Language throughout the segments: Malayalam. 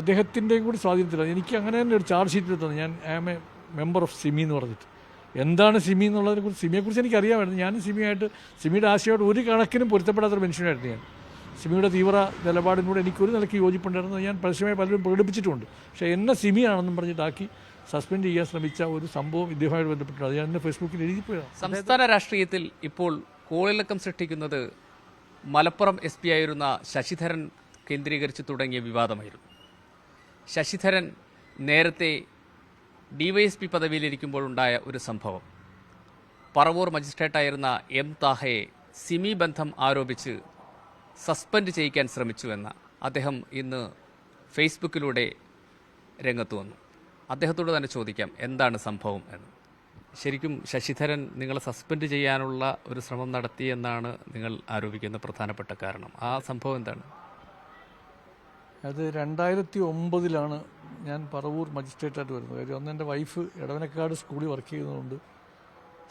അദ്ദേഹത്തിന്റെയും കൂടി സ്വാധീനത്തിലാണ്. എനിക്ക് അങ്ങനെ തന്നെ ഒരു ചാർജ് ഷീറ്റിൽ തന്നെ. ഞാൻ I am a member of SIMI എന്ന് പറഞ്ഞിട്ട്. എന്താണ് സിമി എന്നുള്ളതിനെ കുറിച്ച് സിമിയെക്കുറിച്ച് എനിക്ക് അറിയാമായിരുന്നു ഞാൻ സിമിയായിട്ട് സിമിയുടെ ആശയമായിട്ട് ഒരു കണക്കിനും പൊരുത്തപ്പെടാത്തൊരു മനുഷ്യനായിരുന്നു ഞാൻ. സിമിയുടെ തീവ്ര നിലപാടിനോട് എനിക്കൊരു നിലയ്ക്ക് യോജിപ്പുണ്ടായിരുന്നു. ഞാൻ പരസ്യമായി പലരും പ്രകടിപ്പിച്ചിട്ടുണ്ട്. പക്ഷേ എന്നെ സിമിയാണെന്നും പറഞ്ഞിട്ടാക്കി സസ്പെൻഡ് ചെയ്യാൻ ശ്രമിച്ച ഒരു സംഭവം ഇദ്ദേഹമായിട്ട് ബന്ധപ്പെട്ടിട്ടുണ്ട്. അത് ഞാൻ എന്റെ ഫേസ്ബുക്കിൽ എഴുതിപ്പോയതാണ്. സംസ്ഥാന രാഷ്ട്രീയത്തിൽ ഇപ്പോൾ കോളിളക്കം സൃഷ്ടിക്കുന്നത് മലപ്പുറം എസ് പി ആയിരുന്ന ശശിധരൻ കേന്ദ്രീകരിച്ച് തുടങ്ങിയ വിവാദമായിരുന്നു. ശശിധരൻ നേരത്തെ ഡിവൈഎസ്പി പദവിയിലിരിക്കുമ്പോഴുണ്ടായ ഒരു സംഭവം. പറവൂർ മജിസ്ട്രേറ്റായിരുന്ന എം താഹയെ സിമി ബന്ധം ആരോപിച്ച് സസ്പെൻഡ് ചെയ്യിക്കാൻ ശ്രമിച്ചുവെന്ന അദ്ദേഹം ഇന്ന് ഫേസ്ബുക്കിലൂടെ രംഗത്ത് വന്നു. അദ്ദേഹത്തോട് തന്നെ ചോദിക്കാം എന്താണ് സംഭവം എന്ന്. ശരിക്കും ശശിധരൻ നിങ്ങളെ സസ്പെൻഡ് ചെയ്യാനുള്ള ഒരു ശ്രമം നടത്തി എന്നാണ് നിങ്ങൾ ആരോപിക്കുന്ന പ്രധാനപ്പെട്ട കാരണം. ആ സംഭവം എന്താണ്? അത് രണ്ടായിരത്തി ഒമ്പതിലാണ് ഞാൻ പറവൂർ മജിസ്ട്രേറ്റായിട്ട് വരുന്നത്. കാര്യം അന്ന് എന്റെ വൈഫ് ഇടവനക്കാട് സ്കൂളിൽ വർക്ക് ചെയ്യുന്നതുകൊണ്ട്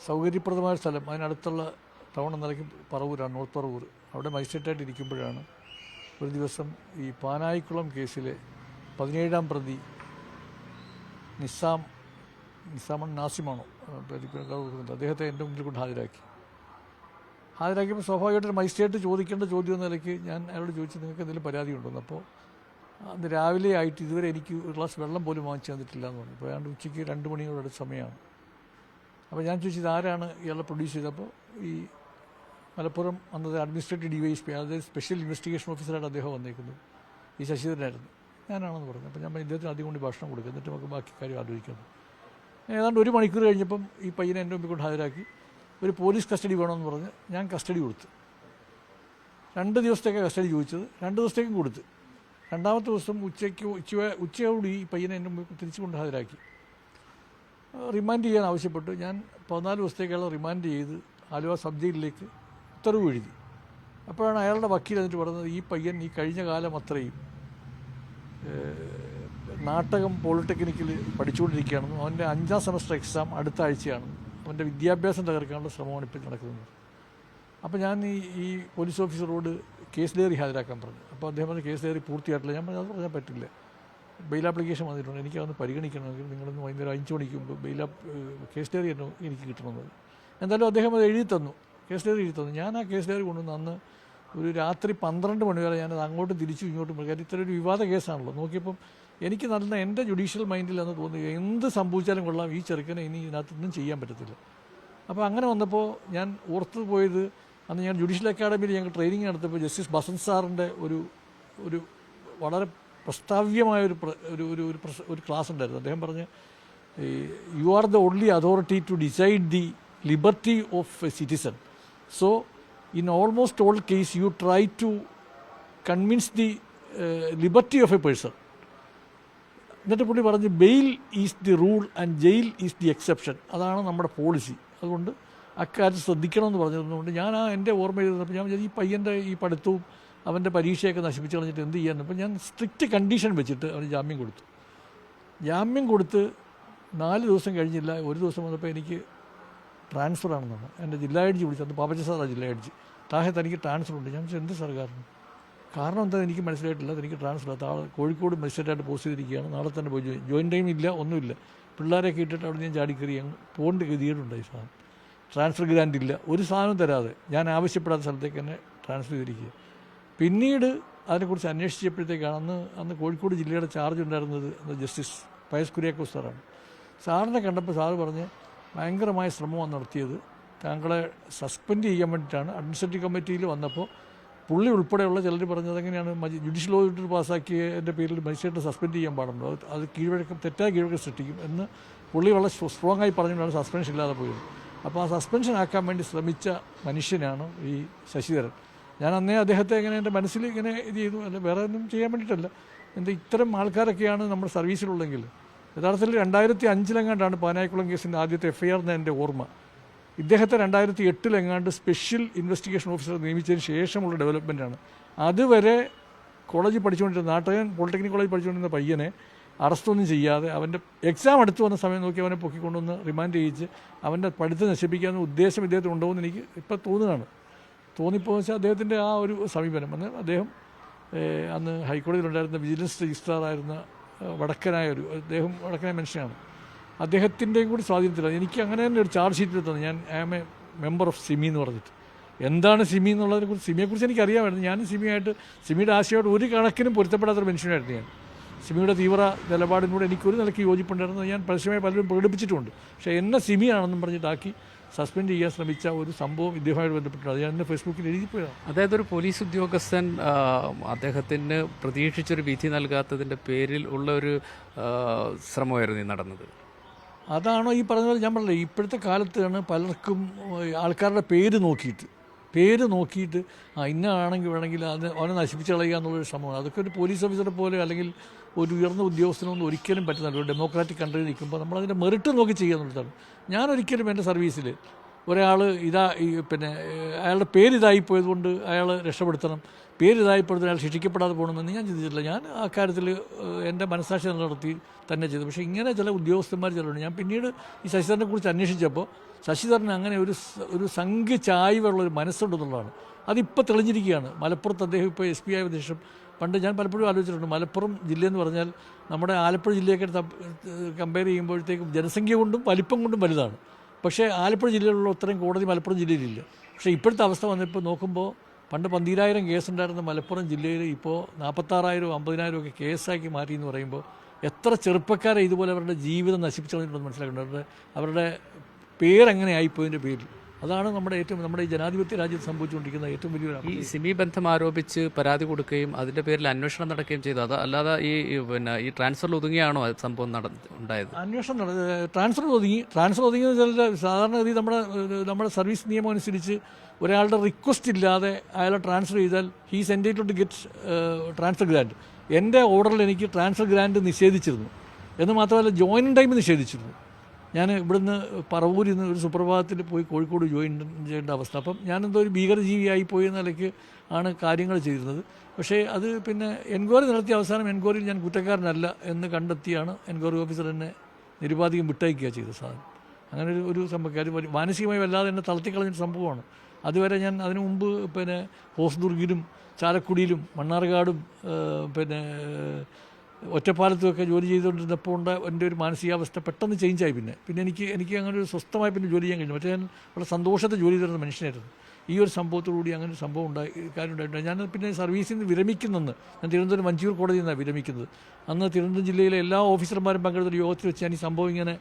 സൗകര്യപ്രദമായ സ്ഥലം. അതിനടുത്തുള്ള ടൗൺ എന്ന നിലയ്ക്ക് പറവൂരാണ് നോർത്ത് പറവൂർ. അവിടെ മജിസ്ട്രേറ്റായിട്ട് ഇരിക്കുമ്പോഴാണ് ഒരു ദിവസം ഈ പാനായിക്കുളം കേസിലെ പതിനേഴാം പ്രതി നിസാം നിസാമൺ നാസിമാണോ അദ്ദേഹത്തെ എന്റെ മുന്നിൽ കൊണ്ട് ഹാജരാക്കി. ഹാജരാക്കിയപ്പോൾ സ്വാഭാവികമായിട്ട് മജിസ്ട്രേറ്റ് ചോദിക്കേണ്ട ചോദ്യം എന്ന നിലയ്ക്ക് ഞാൻ അയാളോട് ചോദിച്ചു നിങ്ങൾക്ക് എന്തെങ്കിലും പരാതി ഉണ്ടോന്ന് അപ്പോൾ അന്ന് രാവിലെ ആയിട്ട് ഇതുവരെ എനിക്ക് ഒരു ഗ്ലാസ് വെള്ളം പോലും വാങ്ങിച്ചു തന്നിട്ടില്ല എന്ന് പറഞ്ഞു. ഞാൻ ഉച്ചയ്ക്ക് രണ്ട് മണിയോട് സമയമാണ്. അപ്പോൾ ഞാൻ ചോദിച്ചത് ആരാണ് ഇയാളെ പ്രൊഡ്യൂസ് ചെയ്തപ്പോൾ ഈ മലപ്പുറം അന്നത്തെ അഡ്മിനിസ്ട്രേറ്റീവ് ഡിവൈസ് പി അതായത് സ്പെഷ്യൽ ഇൻവെസ്റ്റിഗേഷൻ ഓഫീസറായിട്ട് അദ്ദേഹം വന്നേക്കുന്നത് ഈ ശശിധരനായിരുന്നു. ഞാനാണെന്ന് പറഞ്ഞു. അപ്പോൾ ഞാൻ ഇദ്ദേഹത്തിന് അധികം കൊണ്ട് ഭക്ഷണം കൊടുക്കുക എന്നിട്ട് നമുക്ക് ബാക്കി കാര്യം ആലോചിക്കുന്നു ഏതാണ്ട് ഒരു മണിക്കൂർ കഴിഞ്ഞപ്പം ഈ പയ്യനെ എന്റെ മുമ്പിൽ കൊണ്ട് ഹാജരാക്കി. ഒരു പോലീസ് കസ്റ്റഡി വേണമെന്ന് പറഞ്ഞ് ഞാൻ കസ്റ്റഡി കൊടുത്തു. രണ്ട് ദിവസത്തേക്കാണ് കസ്റ്റഡി ചോദിച്ചത്. രണ്ട് ദിവസത്തേക്കും കൊടുത്തു. രണ്ടാമത്തെ ദിവസം ഉച്ചയ്ക്ക് ഉച്ച ഉച്ചയോട് ഈ പയ്യനെ എന്റെ മുമ്പിൽ തിരിച്ചു കൊണ്ട് ഹാജരാക്കി. റിമാൻഡ് ചെയ്യാൻ ആവശ്യപ്പെട്ടു. ഞാൻ പതിനാല് ദിവസത്തേക്കുള്ള റിമാൻഡ് ചെയ്ത് ആലുവ സബ് ജയിലിലേക്ക് ഉത്തരവ് എഴുതി. അപ്പോഴാണ് അയാളുടെ വക്കീൽ എന്നിട്ട് പറഞ്ഞത് ഈ പയ്യൻ ഈ കഴിഞ്ഞ കാലം അത്രയും നാട്ടകം പോളിടെക്നിക്കിൽ പഠിച്ചുകൊണ്ടിരിക്കുകയാണെന്നും അവന്റെ അഞ്ചാം സെമസ്റ്റർ എക്സാം അടുത്ത ആഴ്ചയാണെന്നും അവന്റെ വിദ്യാഭ്യാസം തകർക്കാനുള്ള ശ്രമമാണ് ഇപ്പോൾ നടക്കുന്നത്. അപ്പോൾ ഞാൻ ഈ ഈ പോലീസ് ഓഫീസറോട് കേസ് ഡയറി ഹാജരാക്കാൻ പറഞ്ഞു. അപ്പോൾ അദ്ദേഹം പറഞ്ഞു കേസ് ഡയറി പൂർത്തിയായിട്ടില്ല. ഞാൻ പറഞ്ഞു അത് പറഞ്ഞാൽ പറ്റില്ല. ബെയിൽ ആപ്ലിക്കേഷൻ വന്നിട്ടുണ്ട്. എനിക്ക് അതൊന്ന് പരിഗണിക്കണമെങ്കിൽ നിങ്ങളൊന്ന് വൈകുന്നേരം അഞ്ച് മണിക്ക് മുമ്പ് ബെയിൽ കേസ് ഡയറി എന്നെ എനിക്ക് കിട്ടണമെന്ന് എന്തായാലും അദ്ദേഹം അത് എഴുതി തന്നു. കേസ് ഡയറി എഴുതി തന്നു. ഞാൻ ആ കേസ് ഡയറി കൊണ്ടുവന്ന് അന്ന് ഒരു രാത്രി പന്ത്രണ്ട് മണി വരെ ഞാനത് അങ്ങോട്ടും തിരിച്ചു ഇങ്ങോട്ടും. കാര്യം ഇത്ര ഒരു വിവാദ കേസാണല്ലോ. നോക്കിയപ്പം എനിക്ക് നല്ല എന്റെ ജുഡീഷ്യൽ മൈൻഡിൽ അന്ന് തോന്നുക എന്ത് സംഭവിച്ചാലും കൊള്ളാം. ഈ ചെറുക്കനെ ഇനി ഇതിനകത്തൊന്നും ചെയ്യാൻ പറ്റത്തില്ല. അപ്പോൾ അങ്ങനെ വന്നപ്പോൾ ഞാൻ ഓർത്തു പോയത് അന്ന് ഞാൻ ജുഡീഷ്യൽ അക്കാഡമിയിൽ ഞങ്ങൾ ട്രെയിനിങ് നടത്തിയപ്പോൾ ജസ്റ്റിസ് ബസന്ത് സാറിന്റെ ഒരു ഒരു വളരെ പ്രസ്താവ്യമായ ഒരു ഒരു ഒരു ഒരു ക്ലാസ് ഉണ്ടായിരുന്നു. അദ്ദേഹം പറഞ്ഞ് you are the only authority to decide the liberty of a citizen so in almost all case you try to convince the liberty of a person എന്നിട്ട് പുള്ളി പറഞ്ഞ് bail is the rule and jail is the exception അതാണ് നമ്മുടെ പോളിസി അതുകൊണ്ട് അക്കാര്യം ശ്രദ്ധിക്കണമെന്ന് പറഞ്ഞതുകൊണ്ട് ഞാൻ ആ എന്റെ ഓർമ്മ എഴുതുന്നപ്പോൾ ഞാൻ ഈ പയ്യന്റെ ഈ പഠിത്തവും അവന്റെ പരീക്ഷയൊക്കെ നശിപ്പിച്ച് കളഞ്ഞിട്ട് എന്ത് ചെയ്യാൻ? അപ്പോൾ ഞാൻ സ്ട്രിക്റ്റ് കണ്ടീഷൻ വെച്ചിട്ട് അവന് ജാമ്യം കൊടുത്തു. ജാമ്യം കൊടുത്ത് നാല് ദിവസം കഴിഞ്ഞില്ല. ഒരു ദിവസം വന്നപ്പോൾ എനിക്ക് ട്രാൻസ്ഫർ ആണെന്നാണ്. എന്റെ ജില്ലാ എഡ്ജി വിളിച്ചു. അന്ന് പാപ്പച്ച സാറാ ജില്ലാ എഡ്ജി താഹെ തനിക്ക് ട്രാൻസ്ഫർ ഉണ്ട്. ഞാൻ എന്ത് സാർ കാരണം? കാരണം എന്താ എനിക്ക് മനസ്സിലായിട്ടില്ല. എനിക്ക് ട്രാൻസ്ഫർ ആ താഴെ കോഴിക്കോട് മജിസ്ട്രേറ്റായിട്ട് പോസ്റ്റ് ചെയ്തിരിക്കുകയാണ്. നാളെ തന്നെ പോയി ജോയിൻ ടൈം ഇല്ല ഒന്നുമില്ല. പിള്ളേരെ ഇട്ടിട്ട് അവിടെ ഞാൻ ചാടിക്കറി പോകേണ്ട ഗതികേടുണ്ടായി സാധനം. ട്രാൻസ്ഫർ ഗ്രാൻഡ് ഇല്ല ഒരു സാധനം തരാതെ. ഞാൻ ആവശ്യപ്പെടാത്ത സ്ഥലത്തേക്ക് തന്നെ ട്രാൻസ്ഫർ ചെയ്തിരിക്കുക. പിന്നീട് അതിനെക്കുറിച്ച് അന്വേഷിച്ചപ്പോഴത്തേക്കാണ് അന്ന് അന്ന് കോഴിക്കോട് ജില്ലയുടെ ചാർജ് ഉണ്ടായിരുന്നത് അന്ന് ജസ്റ്റിസ് പയസ് കുര്യാക്കോസ് സാറാണ്. സാറിനെ കണ്ടപ്പോൾ സാറ് പറഞ്ഞ് ഭയങ്കരമായ ശ്രമമാണ് നടത്തിയത്. താങ്കളെ സസ്പെൻഡ് ചെയ്യാൻ വേണ്ടിയിട്ടാണ്. അഡ്മിനിസ്ട്രേറ്റീവ് കമ്മിറ്റിയിൽ വന്നപ്പോൾ പുള്ളി ഉൾപ്പെടെയുള്ള ചിലർ പറഞ്ഞത് എങ്ങനെയാണ് ജുഡീഷ്യൽ ഓഡിറ്റർ പാസ്സാക്കിയതിന്റെ പേരിൽ മജിസ്ട്രേറ്റ് സസ്പെൻഡ് ചെയ്യാൻ അത് അത് കീഴ്വഴക്കം തെറ്റായ കീഴ്വഴക്കം സൃഷ്ടിക്കും എന്ന് പുള്ളി വളരെ സ്ട്രോങ് ആയി പറഞ്ഞുകൊണ്ടാണ് സസ്പെൻഷൻ ഇല്ലാതെ പോയത്. അപ്പോൾ ആ സസ്പെൻഷൻ ആക്കാൻ വേണ്ടി ശ്രമിച്ച മനുഷ്യനാണ് ഈ ശശിധരൻ. ഞാൻ അന്നേ അദ്ദേഹത്തെ ഇങ്ങനെ എന്റെ മനസ്സിൽ ഇങ്ങനെ ഇത് ചെയ്തു. അല്ല വേറെ ഒന്നും ചെയ്യാൻ വേണ്ടിയിട്ടല്ല. എന്താ ഇത്തരം ആൾക്കാരൊക്കെയാണ് നമ്മുടെ സർവീസിലുള്ളെങ്കിൽ യഥാർത്ഥത്തിൽ രണ്ടായിരത്തി അഞ്ചിലെങ്ങാണ്ടാണ് പാനായിക്കുളം കേസിന്റെ ആദ്യത്തെ എഫ് ഐ ആർ എന്ന എന്റെ ഓർമ്മ. ഇദ്ദേഹത്തെ രണ്ടായിരത്തി എട്ടിലെങ്ങാണ്ട് സ്പെഷ്യൽ ഇൻവെസ്റ്റിഗേഷൻ ഓഫീസർ നിയമിച്ചതിന് ശേഷമുള്ള ഡെവലപ്മെന്റാണ് അതുവരെ കോളേജിൽ പഠിച്ചുകൊണ്ടിരുന്ന നാട്ടകൻ പോളിടെക്നിക് കോളേജിൽ പഠിച്ചുകൊണ്ടിരുന്ന പയ്യനെ അറസ്റ്റൊന്നും ചെയ്യാതെ അവന്റെ എക്സാം അടുത്ത് വന്ന സമയം നോക്കി അവനെ പൊക്കിക്കൊണ്ടുവന്ന് റിമാൻഡ് ചെയ്യിച്ച് അവന്റെ പഠിത്തം നശിപ്പിക്കാമെന്ന ഉദ്ദേശം ഇദ്ദേഹത്തിന് ഉണ്ടോ എന്ന് എനിക്ക് ഇപ്പം തോന്നുകയാണ്. തോന്നിപ്പോന്ന് വെച്ചാൽ അദ്ദേഹത്തിന്റെ ആ ഒരു സമീപനം. അന്ന് അദ്ദേഹം അന്ന് ഹൈക്കോടതിയിലുണ്ടായിരുന്ന വിജിലൻസ് രജിസ്ട്രാറായിരുന്ന വടക്കനായ ഒരു അദ്ദേഹം വടക്കനായ മനുഷ്യനാണ്. അദ്ദേഹത്തിന്റെയും കൂടി സ്വാധീനത്തിലാണ്. എനിക്ക് അങ്ങനെ തന്നെ ഒരു ചാർജ് ഷീറ്റിൽ തന്നു. ഞാൻ I am a member of SIMI എന്ന് പറഞ്ഞിട്ട്. എന്താണ് സിമി എന്നുള്ളതിനെ കുറിച്ച് സിമിയെക്കുറിച്ച് എനിക്കറിയാമായിരുന്നു. ഞാൻ സിമിയായിട്ട് സിമിയുടെ ആശയമായിട്ട് ഒരു കണക്കിനും പൊരുത്തപ്പെടാത്തൊരു മനുഷ്യനായിരുന്നു ഞാൻ. സിമിയുടെ തീവ്ര നിലപാടിനോട് എനിക്കൊരു നിലയ്ക്ക് യോജിപ്പുണ്ടായിരുന്നു. ഞാൻ പരസ്യമായി പലരും പ്രകടിപ്പിച്ചിട്ടുണ്ട്. പക്ഷേ എന്നെ സിമിയാണെന്നും പറഞ്ഞിട്ടാക്കി സസ്പെൻഡ് ചെയ്യാൻ ശ്രമിച്ച ഒരു സംഭവം ഇദ്ദേഹമായിട്ട് ബന്ധപ്പെട്ടുണ്ട് അത് ഞാൻ എന്റെ ഫേസ്ബുക്കിൽ എഴുതിപ്പോയതാണ്. അതായത് ഒരു പോലീസ് ഉദ്യോഗസ്ഥൻ അദ്ദേഹത്തിന് പ്രതീക്ഷിച്ചൊരു വിധി നൽകാത്തതിന്റെ പേരിൽ ഉള്ള ഒരു ശ്രമമായിരുന്നു ഈ നടന്നത്. അതാണോ ഈ പറഞ്ഞ പോലെ ഞാൻ പറഞ്ഞില്ലേ ഇപ്പോഴത്തെ കാലത്താണ് പലർക്കും ആൾക്കാരുടെ പേര് നോക്കിയിട്ട് പേര് നോക്കിയിട്ട് ആ ഇന്ന ആണെങ്കിൽ വേണമെങ്കിൽ അത് അവനെ നശിപ്പിച്ച് കളയുക എന്നുള്ളൊരു ശ്രമമാണ്. അതൊക്കെ ഒരു പോലീസ് ഓഫീസറെ പോലെ അല്ലെങ്കിൽ ഒരു ഉയർന്ന ഉദ്യോഗസ്ഥനൊന്നും ഒരിക്കലും പറ്റുന്നില്ല. ഒരു ഡെമോക്രാറ്റിക് കൺട്രിയിൽ നിൽക്കുമ്പോൾ നമ്മളതിന്റെ മെറിറ്റ് നോക്കി ചെയ്യാന്നുള്ളതാണ് ഞാൻ ഒരിക്കലും എന്റെ സർവീസിൽ ഒരാൾ ഇതാ ഈ പിന്നെ അയാളുടെ പേര് ഇതായിപ്പോയത് കൊണ്ട് അയാൾ രക്ഷപ്പെടുത്തണം പേര് ഇതായിപ്പോയത് അയാൾ ശിക്ഷിക്കപ്പെടാതെ പോകണമെന്ന് ഞാൻ ചിന്തിച്ചിട്ടില്ല. ഞാൻ ആ കാര്യത്തിൽ എന്റെ മനസ്സാക്ഷി നടത്തി തന്നെ ചെയ്തു. പക്ഷേ ഇങ്ങനെ ചില ഉദ്യോഗസ്ഥന്മാർ ചിലരുണ്ട്. ഞാൻ പിന്നീട് ഈ ശശിധരനെ കുറിച്ച് അന്വേഷിച്ചപ്പോൾ ശശിധരന് അങ്ങനെ ഒരു ഒരു സംഘ ചായ്വുള്ള ഒരു മനസ്സുണ്ടെന്നുള്ളതാണ്. അതിപ്പോൾ തെളിഞ്ഞിരിക്കുകയാണ്. മലപ്പുറത്ത് അദ്ദേഹം ഇപ്പോൾ എസ് പി ആയ ശേഷം പണ്ട് ഞാൻ പലപ്പോഴും ആലോചിച്ചിട്ടുണ്ട്. മലപ്പുറം ജില്ലയെന്ന് പറഞ്ഞാൽ നമ്മുടെ ആലപ്പുഴ ജില്ലയൊക്കെ കമ്പയർ ചെയ്യുമ്പോഴത്തേക്കും ജനസംഖ്യ കൊണ്ടും വലിപ്പം കൊണ്ടും വലുതാണ്. പക്ഷേ ആലപ്പുഴ ജില്ലയിലുള്ള ഉത്തരം കോടതി മലപ്പുറം ജില്ലയിലില്ല. പക്ഷേ ഇപ്പോഴത്തെ അവസ്ഥ വന്നപ്പോൾ നോക്കുമ്പോൾ പണ്ട് പന്തിരായിരം കേസുണ്ടായിരുന്ന മലപ്പുറം ജില്ലയിൽ ഇപ്പോൾ നാൽപ്പത്താറായിരം അമ്പതിനായിരം ഒക്കെ കേസാക്കി മാറ്റി എന്ന് പറയുമ്പോൾ എത്ര ചെറുപ്പക്കാരെ ഇതുപോലെ അവരുടെ ജീവിതം നശിപ്പിച്ചതെന്ന് മനസ്സിലാക്കേണ്ടത് അവരുടെ അവരുടെ പേരെങ്ങനെ ആയിപ്പോയതിന്റെ പേരിൽ? അതാണ് നമ്മുടെ ഏറ്റവും നമ്മുടെ ഈ ജനാധിപത്യ രാജ്യത്ത് സംഭവിച്ചുകൊണ്ടിരിക്കുന്ന ഏറ്റവും വലിയൊരു ഈ സിമി ബന്ധം ആരോപിച്ച് പരാതി കൊടുക്കുകയും അതിന്റെ പേരിൽ അന്വേഷണം നടക്കുകയും ചെയ്തു. അത് അല്ലാതെ ഈ പിന്നെ ഈ ട്രാൻസ്ഫറിൽ ഒതുങ്ങിയാണോ സംഭവം നട ഉണ്ടായത്? അന്വേഷണം നട ട്രാൻസ്ഫർ ഒതുങ്ങി. ട്രാൻസ്ഫർ ഒതുങ്ങി വെച്ചാൽ സാധാരണഗതി നമ്മുടെ നമ്മുടെ സർവീസ് നിയമം അനുസരിച്ച് ഒരാളുടെ റിക്വസ്റ്റ് ഇല്ലാതെ അയാളെ ട്രാൻസ്ഫർ ചെയ്താൽ he entitled to get transfer grant എന്റെ ഓർഡറിൽ എനിക്ക് ട്രാൻസ്ഫർ ഗ്രാൻഡ് നിഷേധിച്ചിരുന്നു. എന്ന് മാത്രമല്ല ജോയിനിങ് ടൈം നിഷേധിച്ചിരുന്നു. ഞാൻ ഇവിടുന്ന് പറവൂരിൽ നിന്ന് ഒരു സുപ്രഭാതത്തിൽ പോയി കോഴിക്കോട് ജോയിൻ ചെയ്യേണ്ട അവസ്ഥ. അപ്പം ഞാനെന്തോ ഒരു ഭീകരജീവിയായി പോയി നിലയ്ക്ക് ആണ് കാര്യങ്ങൾ ചെയ്തിരുന്നത്. പക്ഷേ അത് പിന്നെ എൻക്വയറി നടത്തിയ അവസാനം എൻക്വയറിയിൽ ഞാൻ കുറ്റക്കാരനല്ല എന്ന് കണ്ടെത്തിയാണ് എൻക്വയറി ഓഫീസർ എന്നെ നിരുപാധികം വിട്ടയക്കുക ചെയ്തത് സാധനം. അങ്ങനെ ഒരു ഒരു സംഭവം കാര്യം മാനസികമായി വല്ലാതെ എന്നെ തളർത്തിക്കളഞ്ഞൊരു സംഭവമാണ്. അതുവരെ ഞാൻ അതിനു മുമ്പ് പിന്നെ ഹോസ്ദുർഗിലും ചാലക്കുടിയിലും മണ്ണാർക്കാടും പിന്നെ ഒറ്റപ്പാലത്തുമൊക്കെ ജോലി ചെയ്തുകൊണ്ടിരുന്നപ്പോൾ ഉണ്ട് എന്റെ ഒരു മാനസികാവസ്ഥ പെട്ടെന്ന് ചേഞ്ചായി പിന്നെ. പിന്നെ എനിക്ക് എനിക്ക് അങ്ങനെ ഒരു സ്വസ്ഥമായി പിന്നെ ജോലി ചെയ്യാൻ കഴിഞ്ഞു. മറ്റേ ഞാൻ വളരെ സന്തോഷത്തെ ജോലി ചെയ്തിരുന്ന മനുഷ്യനായിരുന്നു. ഈ ഒരു സംഭവത്തോടുകൂടി അങ്ങനെ ഒരു സംഭവം ഉണ്ടായി കാര്യം ഉണ്ടായിട്ടുണ്ട്. ഞാൻ പിന്നെ സർവീസിൽ നിന്ന് വിരമിക്കുന്നെന്ന്. ഞാൻ തിരുവനന്തപുരം മഞ്ചൂർ കോടതിയിൽ നിന്നാണ് വിരമിക്കുന്നത്. അന്ന് തിരുവനന്തപുരം ജില്ലയിലെ എല്ലാ ഓഫീസർമാരും പങ്കെടുത്ത യോഗത്തിൽ വെച്ച് ഞാൻ ഈ സംഭവം ഇങ്ങനെ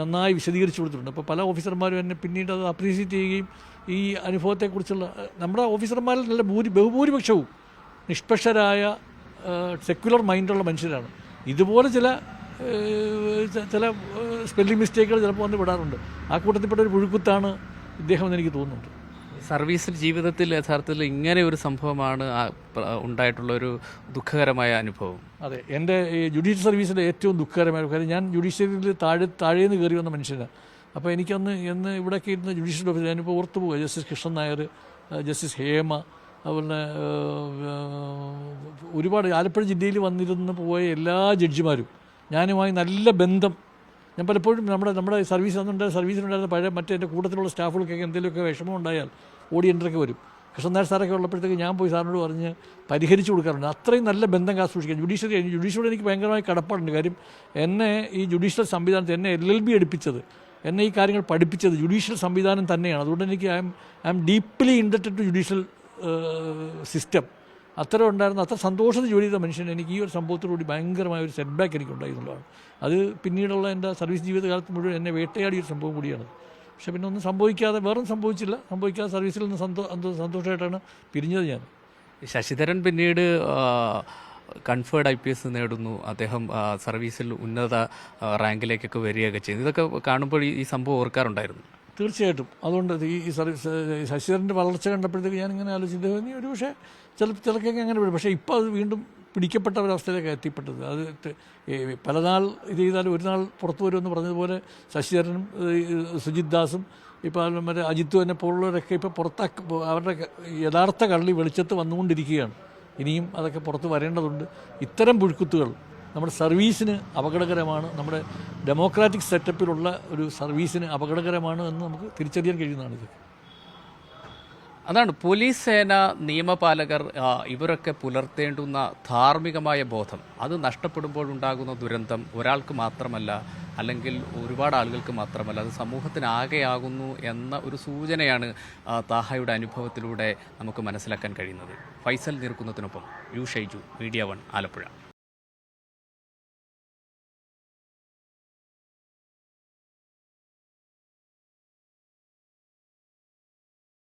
നന്നായി വിശദീകരിച്ചു കൊടുത്തിട്ടുണ്ട്. അപ്പോൾ പല ഓഫീസർമാരും എന്നെ പിന്നീട് അത് അപ്രീസിയേറ്റ് ചെയ്യുകയും ഈ അനുഭവത്തെക്കുറിച്ചുള്ള നമ്മുടെ ഓഫീസർമാരിൽ നല്ല ഭൂരി ബഹുഭൂരിപക്ഷവും നിഷ്പക്ഷരായ സെക്യുലർ മൈൻഡുള്ള മനുഷ്യരാണ്. ഇതുപോലെ ചില ചില സ്പെല്ലിംഗ് മിസ്റ്റേക്കുകൾ ചിലപ്പോൾ വന്ന് വിടാറുണ്ട്. ആ കൂട്ടത്തിൽപ്പെട്ട ഒരു പുഴുക്കുത്താണ് ഇദ്ദേഹം എന്ന് എനിക്ക് തോന്നുന്നുണ്ട്. സർവീസിൽ ജീവിതത്തിൽ യഥാർത്ഥത്തിൽ ഇങ്ങനെ ഒരു സംഭവമാണ് ഉണ്ടായിട്ടുള്ള ഒരു ദുഃഖകരമായ അനുഭവം. അതെ എന്റെ ഈ ജുഡീഷ്യൽ സർവീസിന്റെ ഏറ്റവും ദുഃഖകരമായ കാര്യം ഞാൻ ജുഡീഷ്യറിയിൽ താഴെ താഴേന്ന് കയറി വന്ന മനുഷ്യനാണ് അപ്പോൾ എനിക്കന്ന് എന്ന് ഇവിടെയൊക്കെ ഇരുന്ന ജുഡീഷ്യൽ ഓഫീസർ ഞാനിപ്പോൾ ഓർത്തു പോകുക ജസ്റ്റിസ് കൃഷ്ണൻ നായർ ജസ്റ്റിസ് ഹേമ അതുപോലെ ഒരുപാട് ആലപ്പുഴ ജില്ലയിൽ വന്നിരുന്ന് പോയ എല്ലാ ജഡ്ജിമാരും ഞാനുമായി നല്ല ബന്ധം. ഞാൻ പലപ്പോഴും നമ്മുടെ നമ്മുടെ സർവീസ് അന്നുണ്ടായ സർവീസിലുണ്ടായിരുന്ന പഴയ മറ്റേ എന്റെ കൂട്ടത്തിലുള്ള സ്റ്റാഫുകൾക്കൊക്കെ എന്തെങ്കിലുമൊക്കെ വിഷമം ഉണ്ടായാൽ ഓടി എന്ററൊക്കെ വരും. സാറൊക്കെ ഉള്ളപ്പോഴത്തേക്ക് ഞാൻ പോയി സാറിനോട് പറഞ്ഞ് പരിഹരിച്ചു കൊടുക്കാറുണ്ട്. അത്രയും നല്ല ബന്ധം കാത്തു സൂക്ഷിക്കാൻ ജുഡീഷ്യറി ജുഡീഷ്യറിയോട് എനിക്ക് ഭയങ്കരമായി കടപ്പാടുണ്ട്. കാര്യം എന്നെ ഈ ജുഡീഷ്യൽ സംവിധാനത്തിൽ എന്നെ എൽ എൽ ബി എടുപ്പിച്ചത് എന്നെ ഈ കാര്യങ്ങൾ പഠിപ്പിച്ചത് ജുഡീഷ്യൽ സംവിധാനം തന്നെയാണ്. അതുകൊണ്ട് എനിക്ക് I am I am deeply inducted to judicial system അത്ര ഉണ്ടായിരുന്ന അത്ര സന്തോഷത്തിൽ ജോലി ചെയ്ത മനുഷ്യൻ എനിക്ക് ഈ ഒരു സംഭവത്തോടുകൂടി ഭയങ്കരമായ ഒരു സെറ്റ് ബാക്ക് എനിക്കുണ്ടായി എന്നുള്ളതാണ്. അത് പിന്നീടുള്ള എന്റെ സർവീസ് ജീവിതകാലത്ത് മുഴുവൻ എന്നെ വേട്ടയാടിയ ഒരു സംഭവം കൂടിയാണ്. പക്ഷെ പിന്നെ ഒന്നും സംഭവിക്കാതെ വേറൊന്നും സംഭവിച്ചില്ല. സംഭവിക്കാതെ സർവീസിൽ നിന്ന് സന്തോ സന്തോ- സന്തോഷമായിട്ടാണ് പിരിഞ്ഞത് ഞാൻ. ശശിധരൻ പിന്നീട് കൺഫേർഡ് ഐ പി എസ് നേടുന്നു. അദ്ദേഹം സർവീസിൽ ഉന്നത റാങ്കിലേക്കൊക്കെ വരികയൊക്കെ ചെയ്തു ഇതൊക്കെ കാണുമ്പോൾ ഈ സംഭവം ഓർക്കാറുണ്ടായിരുന്നു. തീർച്ചയായിട്ടും. അതുകൊണ്ട് ഈ സർവീസ് ശശിധരന്റെ വളർച്ച കണ്ടപ്പോഴത്തേക്ക് ഞാൻ ഇങ്ങനെ ഇനി ഒരു പക്ഷേ ചില ചിലക്കൊക്കെ അങ്ങനെ വരും. പക്ഷേ ഇപ്പോൾ അത് വീണ്ടും പിടിക്കപ്പെട്ട ഒരവസ്ഥയിലേക്ക് എത്തിപ്പെട്ടത്. അത് പല നാൾ ഇത് ചെയ്താലും ഒരു നാൾ പുറത്തു വരുമെന്ന് പറഞ്ഞതുപോലെ ശശിധരനും സുജിത് ദാസും ഇപ്പോൾ മറ്റേ അജിത്തു എന്നെ പോലുള്ളവരൊക്കെ ഇപ്പോൾ പുറത്താക്കി അവരുടെ യഥാർത്ഥ കള്ളി വെളിച്ചത്ത് വന്നുകൊണ്ടിരിക്കുകയാണ്. ഇനിയും അതൊക്കെ പുറത്ത് വരേണ്ടതുണ്ട്. ഇത്തരം പുഴുക്കുത്തുകൾ നമ്മുടെ സർവീസിന് അപകടകരമാണ്. നമ്മുടെ ഡെമോക്രാറ്റിക് സെറ്റപ്പിലുള്ള ഒരു സർവീസിന് അപകടകരമാണ് എന്ന് നമുക്ക് തിരിച്ചറിയാൻ കഴിയുന്നതാണ് ഇത് അതാണ് പോലീസ് സേന നിയമപാലകർ ഇവരൊക്കെ പുലർത്തേണ്ടുന്ന ധാർമ്മികമായ ബോധം. അത് നഷ്ടപ്പെടുമ്പോഴുണ്ടാകുന്ന ദുരന്തം ഒരാൾക്ക് മാത്രമല്ല അല്ലെങ്കിൽ ഒരുപാട് ആളുകൾക്ക് മാത്രമല്ല അത് സമൂഹത്തിനാകെയാകുന്നു എന്ന ഒരു സൂചനയാണ് താഹയുടെ അനുഭവത്തിലൂടെ നമുക്ക് മനസ്സിലാക്കാൻ കഴിയുന്നത്. Faisal നീർക്കുന്നതിനൊപ്പം U Shaiju media one Alappuzha.